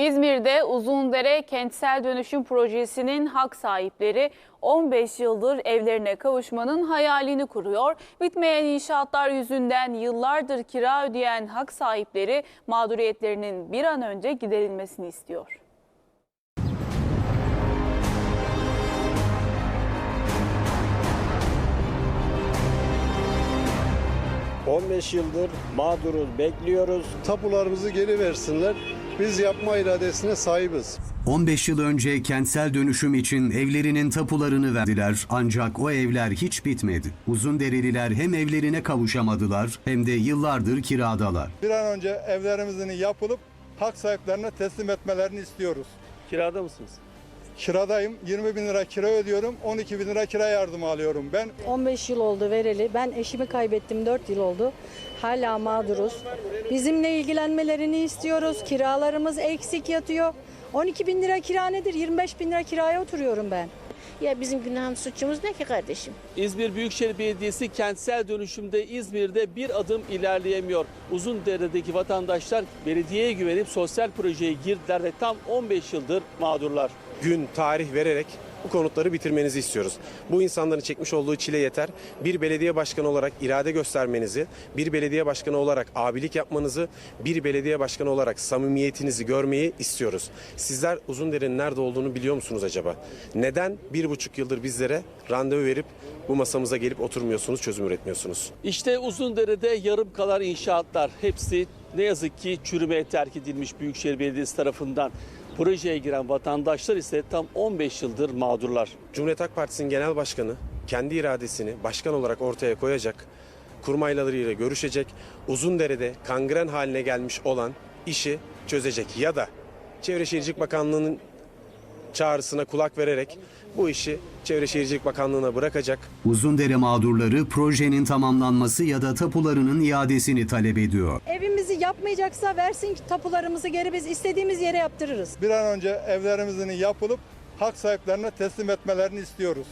İzmir'de Uzundere Kentsel Dönüşüm Projesi'nin hak sahipleri 15 yıldır evlerine kavuşmanın hayalini kuruyor. Bitmeyen inşaatlar yüzünden yıllardır kira ödeyen hak sahipleri mağduriyetlerinin bir an önce giderilmesini istiyor. Hı. 15 yıldır mağduruz, bekliyoruz. tapularımızı geri versinler. Biz yapma iradesine sahibiz. 15 yıl önce kentsel dönüşüm için evlerinin tapularını verdiler ancak o evler hiç bitmedi. Uzundereliler hem evlerine kavuşamadılar hem de yıllardır kiradalar. Bir an önce evlerimizin yapılıp hak sahiplerine teslim etmelerini istiyoruz. Kirada mısınız? Kiradayım. 20 bin lira kira ödüyorum. 12 bin lira kira yardımı alıyorum. Ben 15 yıl oldu vereli. Ben eşimi kaybettim 4 yıl oldu. Hala mağduruz. Bizimle ilgilenmelerini istiyoruz. Kiralarımız eksik yatıyor. 12 bin lira kira nedir? 25 bin lira kiraya oturuyorum ben. Ya bizim günahımız suçumuz ne ki kardeşim? İzmir Büyükşehir Belediyesi kentsel dönüşümde İzmir'de bir adım ilerleyemiyor. Uzundere'deki vatandaşlar belediyeye güvenip sosyal projeye girdiler ve tam 15 yıldır mağdurlar. gün, tarih vererek bu konutları bitirmenizi istiyoruz. Bu insanların çekmiş olduğu çile yeter. Bir belediye başkanı olarak irade göstermenizi, bir belediye başkanı olarak abilik yapmanızı, bir belediye başkanı olarak samimiyetinizi görmeyi istiyoruz. Sizler Uzundere'nin nerede olduğunu biliyor musunuz acaba? Neden bir buçuk yıldır bizlere randevu verip bu masamıza gelip oturmuyorsunuz, çözüm üretmiyorsunuz? İşte Uzundere'de yarım kalan inşaatlar hepsi ne yazık ki çürümeye terk edilmiş Büyükşehir Belediyesi tarafından. Projeye giren vatandaşlar ise tam 15 yıldır mağdurlar. Cumhuriyet Halk Partisi'nin genel başkanı kendi iradesini başkan olarak ortaya koyacak, kurmaylarıyla görüşecek, Uzundere'de kangren haline gelmiş olan işi çözecek ya da Çevre Şehircilik Bakanlığı'nın çağrısına kulak vererek bu işi Çevre Şehircilik Bakanlığı'na bırakacak. Uzundere mağdurları projenin tamamlanması ya da tapularının iadesini talep ediyor. Evimizi yapmayacaksa versin tapularımızı geri biz istediğimiz yere yaptırırız. bir an önce evlerimizin yapılıp hak sahiplerine teslim etmelerini istiyoruz.